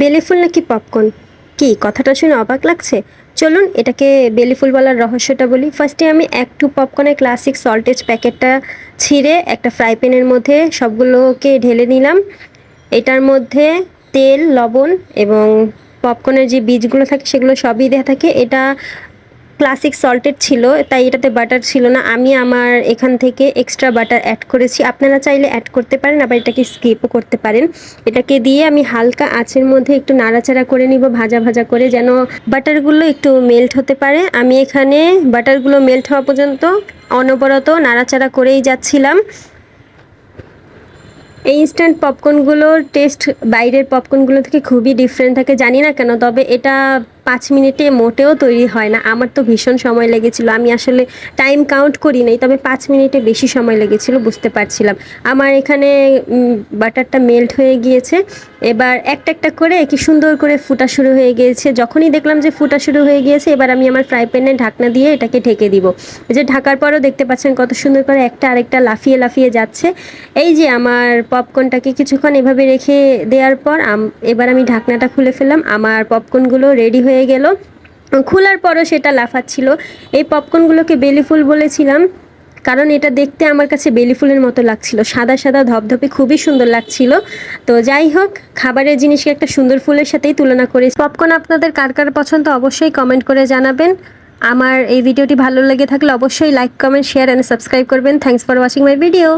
বেলি ফুল নাকি পপকর্ন? কি, কথাটা শুনে অবাক লাগছে? চলুন, এটাকে বেলিফুল বলার রহস্যটা বলি। ফার্স্টে আমি এক টু পপকর্নের ক্লাসিক সল্টেজ প্যাকেটটা ছিঁড়ে একটা ফ্রাই প্যানের মধ্যে সবগুলোকে ঢেলে নিলাম। এটার মধ্যে তেল, লবণ এবং পপকর্নের যে বীজগুলো থাকে, সেগুলো সবই দেওয়া থাকে। এটা ক্লাসিক সল্টেড ছিল, তাই এটাতে বাটার ছিল না। আমি আমার এখান থেকে এক্সট্রা বাটার অ্যাড করেছি। আপনারা চাইলে অ্যাড করতে পারেন, আবার এটাকে স্কিপও করতে পারেন। এটাকে দিয়ে আমি হালকা আঁচের মধ্যে একটু নাড়াচাড়া করে নিব, ভাজা ভাজা করে, যেন বাটারগুলো একটু মেল্ট হতে পারে। আমি এখানে বাটারগুলো মেল্ট হওয়া পর্যন্ত অনবরত নাড়াচাড়া করেই যাচ্ছিলাম। এই ইনস্ট্যান্ট পপকর্নগুলোর টেস্ট বাইরের পপকর্নগুলো থেকে খুবই ডিফারেন্ট থাকে, জানি না কেন, তবে এটা পাঁচ মিনিটে মোটেও তৈরি হয় না। আমার তো ভীষণ সময় লেগেছিল। আমি আসলে টাইম কাউন্ট করি নাই, তবে পাঁচ মিনিটে বেশি সময় লেগেছিল, বুঝতে পারছিলাম। আমার এখানে বাটারটা মেল্ট হয়ে গিয়েছে। এবার একটা একটা করে কি সুন্দর করে ফুটা শুরু হয়ে গিয়েছে। যখনই দেখলাম যে ফুটা শুরু হয়ে গিয়েছে, এবার আমি আমার ফ্রাই প্যানে ঢাকনা দিয়ে এটাকে ঢেকে দিব। এই যে ঢাকার পরও দেখতে পাচ্ছেন কত সুন্দর করে একটা আরেকটা লাফিয়ে লাফিয়ে যাচ্ছে। এই যে আমার পপকর্নটাকে কিছুক্ষণ এভাবে রেখে দেওয়ার পর এবার আমি ঢাকনাটা খুলে ফেললাম। আমার পপকর্নগুলো রেডি হয়ে গেল। খোলার পরও সেটা লাফাচ্ছিল। এই পপকর্নগুলোকে বেলি ফুল বলেছিলাম, কারণ এটা দেখতে আমার কাছে বেলি ফুলের মতো লাগছিল। সাদা সাদা ধপধপে খুবই সুন্দর লাগছিল। তো যাই হোক, খাবারের জিনিসকে একটা সুন্দর ফুলের সাথেই তুলনা করে। পপকর্ন আপনাদের কার কার পছন্দ অবশ্যই কমেন্ট করে জানাবেন। আমার এই ভিডিওটি ভালো লেগে থাকলে অবশ্যই like comment share and subscribe করবেন। Thanks for watching my video